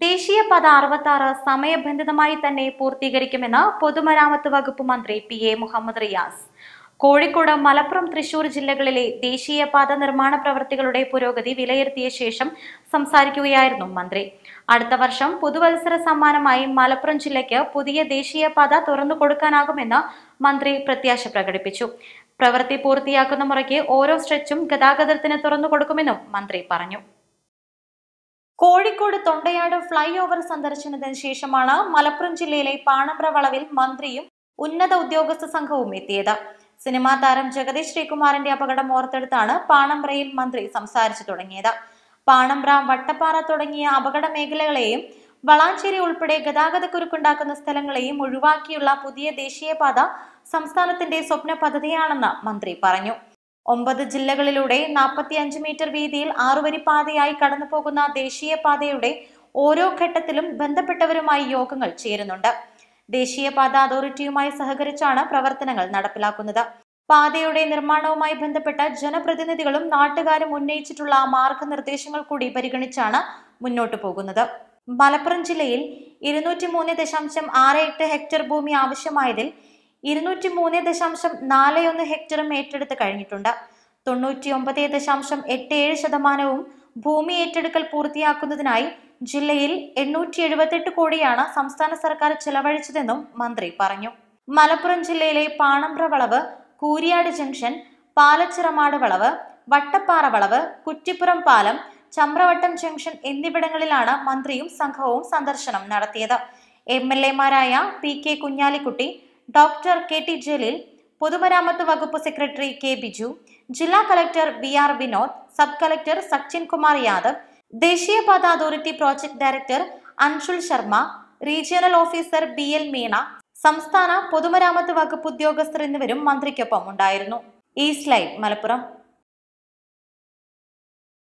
ദേശീയപാത അറുപത്തി ആറ് സമയബന്ധിതമായി തന്നെ പൂർത്തീകരിക്കുമെന്ന് പൊതുമരാമത്ത് വകുപ്പ് മന്ത്രി പി എ മുഹമ്മദ് റിയാസ്. കോഴിക്കോട് മലപ്പുറം തൃശൂർ ജില്ലകളിലെ ദേശീയപാത നിർമ്മാണ പ്രവൃത്തികളുടെ പുരോഗതി വിലയിരുത്തിയ ശേഷം സംസാരിക്കുകയായിരുന്നു മന്ത്രി. അടുത്ത വർഷം പുതുവത്സര സമ്മാനമായി മലപ്പുറം ജില്ലയ്ക്ക് പുതിയ ദേശീയപാത തുറന്നു കൊടുക്കാനാകുമെന്ന് മന്ത്രി പ്രത്യാശ പ്രകടിപ്പിച്ചു. പ്രവൃത്തി പൂർത്തിയാക്കുന്ന മുറയ്ക്ക് ഓരോ സ്ട്രെച്ചും ഗതാഗതത്തിന് തുറന്നു കൊടുക്കുമെന്നും മന്ത്രി പറഞ്ഞു. കോഴിക്കോട് തൊണ്ടയാട് ഫ്ലൈ ഓവർ സന്ദർശനത്തിന് ശേഷമാണ് മലപ്പുറം ജില്ലയിലെ പാണമ്പ്ര വളവിൽ മന്ത്രിയും ഉന്നത ഉദ്യോഗസ്ഥ സംഘവും എത്തിയത്. സിനിമാ താരം ജഗദീഷ് ശ്രീകുമാറിന്റെ അപകടം ഓർത്തെടുത്താണ് പാണമ്പ്രയിൽ മന്ത്രി സംസാരിച്ചു തുടങ്ങിയത്. പാണമ്പ്ര വട്ടപ്പാറ തുടങ്ങിയ അപകട മേഖലകളെയും വളാഞ്ചേരി ഉൾപ്പെടെ ഗതാഗതക്കുരുക്കുണ്ടാക്കുന്ന സ്ഥലങ്ങളെയും ഒഴിവാക്കിയുള്ള പുതിയ ദേശീയപാത സംസ്ഥാനത്തിന്റെ സ്വപ്ന പദ്ധതിയാണെന്ന് മന്ത്രി പറഞ്ഞു. ഒമ്പത് ജില്ലകളിലൂടെ നാൽപ്പത്തി അഞ്ച് മീറ്റർ വീതിയിൽ ആറുവരി പാതയായി കടന്നു പോകുന്ന ദേശീയപാതയുടെ ഓരോ ഘട്ടത്തിലും ബന്ധപ്പെട്ടവരുമായി യോഗങ്ങൾ ചേരുന്നുണ്ട്. ദേശീയപാത അതോറിറ്റിയുമായി സഹകരിച്ചാണ് പ്രവർത്തനങ്ങൾ നടപ്പിലാക്കുന്നത്. പാതയുടെ നിർമ്മാണവുമായി ബന്ധപ്പെട്ട ജനപ്രതിനിധികളും നാട്ടുകാരും ഉന്നയിച്ചിട്ടുള്ള മാർഗനിർദ്ദേശങ്ങൾ കൂടി പരിഗണിച്ചാണ് മുന്നോട്ടു പോകുന്നത്. മലപ്പുറം ജില്ലയിൽ ഇരുന്നൂറ്റി മൂന്ന് ദശാംശം ആറ് എട്ട് ഹെക്ടർ ഭൂമി ആവശ്യമായതിൽ ഇരുന്നൂറ്റി മൂന്ന് ദശാംശം നാല് ഒന്ന് ഹെക്ടറും ഏറ്റെടുത്ത് കഴിഞ്ഞിട്ടുണ്ട്. തൊണ്ണൂറ്റി ഒമ്പത് ദശാംശം എട്ട് ഏഴ് ശതമാനവും ഭൂമി ഏറ്റെടുക്കൽ പൂർത്തിയാക്കുന്നതിനായി ജില്ലയിൽ എണ്ണൂറ്റി എഴുപത്തെട്ട് കോടിയാണ് സംസ്ഥാന സർക്കാർ ചെലവഴിച്ചതെന്നും മന്ത്രി പറഞ്ഞു. മലപ്പുറം ജില്ലയിലെ പാണമ്പ്ര വളവ് കൂരിയാട് ജംഗ്ഷൻ പാലച്ചിറമാട് വളവ് വട്ടപ്പാറ വളവ് കുറ്റിപ്പുറം പാലം ചമ്രവട്ടം ജംഗ്ഷൻ എന്നിവിടങ്ങളിലാണ് മന്ത്രിയും സംഘവും സന്ദർശനം നടത്തിയത്. M L എമാരായ P K Kunhalikutty doctor K T Jaleel പൊതുമരാമത്ത് വകുപ്പ് സെക്രട്ടറി കെ ബിജു ജില്ലാ collector V R Vinod sub collector Sachin Kumar Yadav ദേശീയപാത authority project director Anshul Sharma regional officer B L Meena സംസ്ഥാന പൊതുമരാമത്ത് വകുപ്പ് ഉദ്യോഗസ്ഥർ എന്നിവരും മന്ത്രിക്കൊപ്പം ഉണ്ടായിരുന്നു. East Live Malappuram.